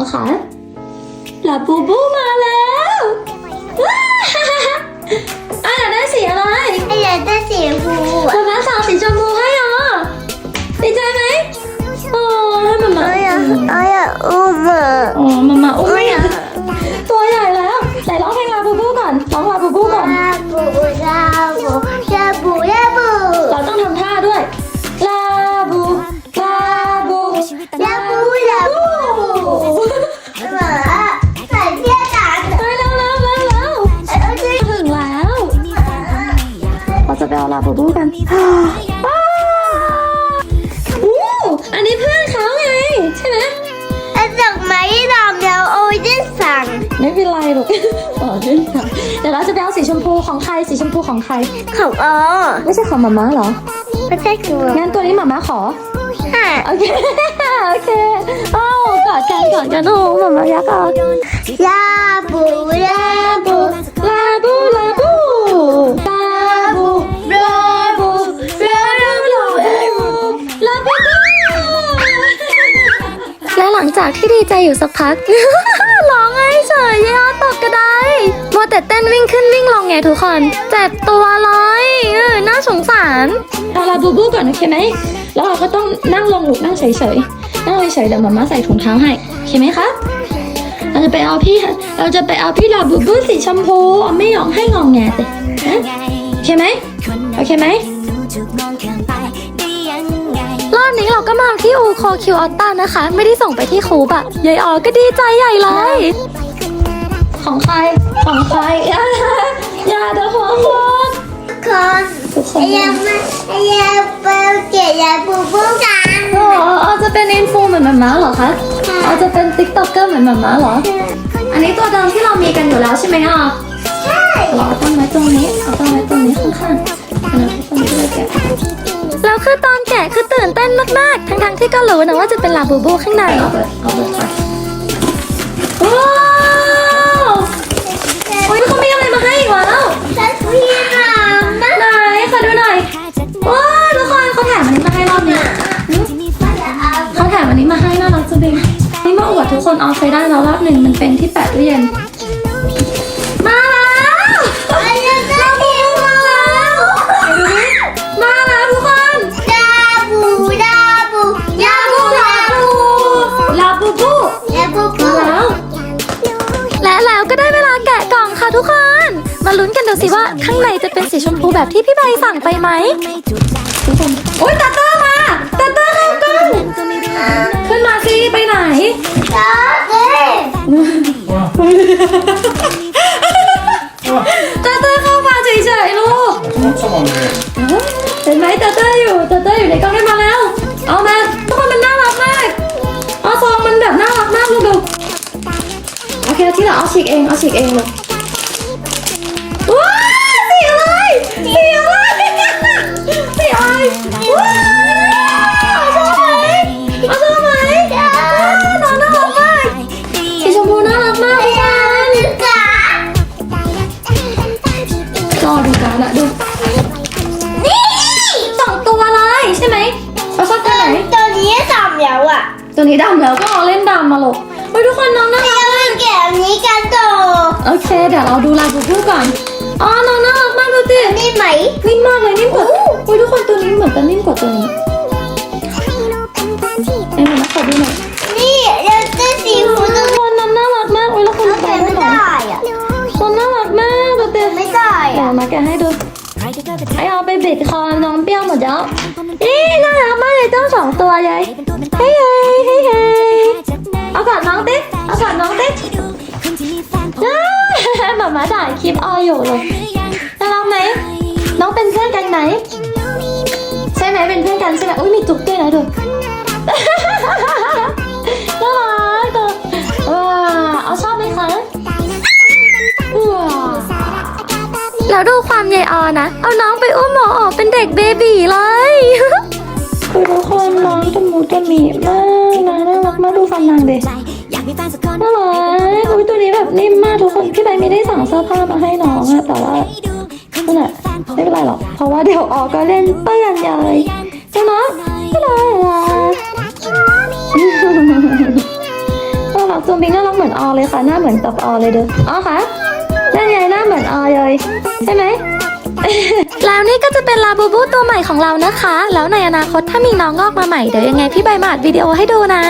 เอาขาลาบูบูมาแล้วว้าอะอยากได้สีอะไรไอ้อยากได้สีฟูมาม่าสั่งสีชมพู เราจะไปเอาลาบูบูกันว้าวอู้อันนี้เพื่อนเขาไง ใช่ไหมไอ้ดอกไม้ดำแล้วโอ้ยได้สั่งไม่เป็นไรหรอกอ๋อเล่นค่ะเดี๋ยวเราจะไปเอาสีชมพูของใครสีชมพูของใคร ของอ๋อไม่ใช่ของหมาม้าเหรอไม่ใช่คืองั้นตัวนี้หมาม้าขอค่ะโอเค โอเคเอ้ากอดกันกอดกันโอ้หมาม้ายักษ์อะลา จากที่ดีใจอยู่สักพัก ร้องไห้เฉยยอตกกระไดมัวแต่เต้นวิ่งขึ้นวิ่งลงไงทุกคน เจ็บตัวเลยเออน่าสงสารเอาลาบูบูก่อนโอเคไหมแล้วเราก็ต้องนั่งลงหลุกนั่งเฉยๆนั่งเฉยๆเดี๋ยวมาม่าใส่ถุงเท้าให้โอเคไหมคะเราจะไปเอาพี่เราจะไปเอาพี่ลาบูบูสีชมพูเอาไม่ยอมให้งองแงแต่โอเคไหมโอเคไหม รอบนี้เราก็มาที่อูโคคิวออตตานะคะ ไม่ได้ส่งไปที่ครูบอะยายออก็ดีใจใหญ่เลย ของใคร ของใคร อย่าอย่าเดี๋ยวหัวหมดคนทุกคนไอ้ยามาไอ้ยาเปิลเกลียดบูบูกันอ๋อเอาจะเป็นอินฟูเหมือนหมาม้าเหรอคะเอาจะเป็นติ๊กต็อกเกอร์เหมือนหมาม้าเหรอ อันนี้ตัวเดิมที่เรามีกันอยู่แล้วใช่ไหมอะใช่เราเอาตั้งไว้ตรงนี้เอาตั้งไว้ตรงนี้ข้างๆ ตื่นเต้นมากๆ ทั้งๆที่ก็รู้นะว่าจะเป็นลาบูบูข้างในเอาไปเอาไปก่อนว้าวโอ้ยเขามีอะไรมาให้อีกแล้วฉันพี่น้ำนะไหนขอดูหน่อยว้าวทุกคนเขาแถมอันนี้มาให้รอบนี้เขาแถมอันนี้มาให้น่ารักจังเลยนี่มาอวดทุกคนเอาไปได้แล้วรอบหนึ่งมันเป็นที่แปะตู้เย็นมาลุ้นกันดูสิว่าข้างในจะเป็นสีชมพูแบบที่พี่ใบสั่งไปไหมทุกคนโอ๊ยตาเตอร์มาตาเตอร์เข้ากล้องขึ้นมาสิไปไหน ลาเต้ ตาเตอร์เข้ามาเฉยๆลูก 엄청 많네. เห็นไหมตาเตอร์อยู่ตาเตอร์อยู่ในกล้องได้มาแล้ว เอามาทุกคนมันน่ารักมากเอาซองมันแบบน่ารักมากลูกดูโอเคที่เราเอาฉีกเองเอาฉีกเองเลย ว้าวสีอะไรสีอะไรสีอะไรว้าวชอบไหมเอาชอบไหมน้องน่ารักมากสีชมพูน่ารักมากทุกคนจ๋ารอดูการ์ดอะดูนี่สองตัวเลยใช่ไหมเราชอบตัวไหนตัวนี้สามแล้วอะตัวนี้ดำแล้วก็เอาเล่นดำมาหลกเฮ้ยทุกคนน้องน่ารัก เรามาแกะอันนี้กันต่อ โอ เคเดี๋ยวเราดูลายบูบูก่อน อ๋อ น้องน่ารักมากดูสินี่ไหมนิ่มมากเลยนิ่มกว่าเฮ้ยทุกคนตัวนี้เหมือนกันนิ่มกว่าตัวนี้ไอ้หนูมาขอดูหน่อยนี่เราจะสีฟูตรงทุกคนน้องน่ารักมากเฮ้ยแล้วคนนี้แกะไม่ให้หน่อยได้อะน้องน่ารักมากดูสิไม่ได้เดี๋ยวอะมาแกะให้ดูไอเอาไปบิดคอน้องเปรี้ยวหมดแล้วนี่น่ารักมากเลยเจ้าสองตัวยายเฮ้ยเฮ้ยเฮ้ยเฮ้ยเอากอดน้องติ๊เอากอดน้องติ๊อ้า หมามาถ่ายคลิปออยอยู่เลยน่ารักไหมน้องเป็นเพื่อนกันไหมใช่ไหมเป็นเพื่อนกันใช่ไหมอุ้ยมีจุ๊บด้วยนะดูน่ารักตัวว้าเอาชอบไหมคะว้าแล้วดูความยายออนะ เอาน้องไปอุ้มหมอออกเป็นเด็กเบบีเลยคือทุกคนน้องตะมูตะหมีมากนะน่ารักมากดูฟันนางเด็ก น่ารักอุ้ยตัวนี้แบบนิ่มมากทุกคน พี่ใบไม่ได้สั่งเสื้อผ้ามาให้น้องอะแต่ว่านั่นแหละไม่เป็นไรหรอก เพราะว่าเดี๋ยวออกก็เล่นเปื้อนใหญ่ใช่ไหมไม่เป็นไรน่ารักจูบิงน่ารักเหมือนออเลยค่ะ หน้าเหมือนกับออเลยเด้ออ๋อคะนั่นไงหน้าเหมือนออเลยใช่ไหมแล้วนี่ก็จะเป็นลาบูบูตัวใหม่ของเรานะคะ แล้วในอนาคตถ้ามีน้องงอกมาใหม่เดี๋ยวยังไงพี่ใบมาอัดวิดีโอให้ดูนะ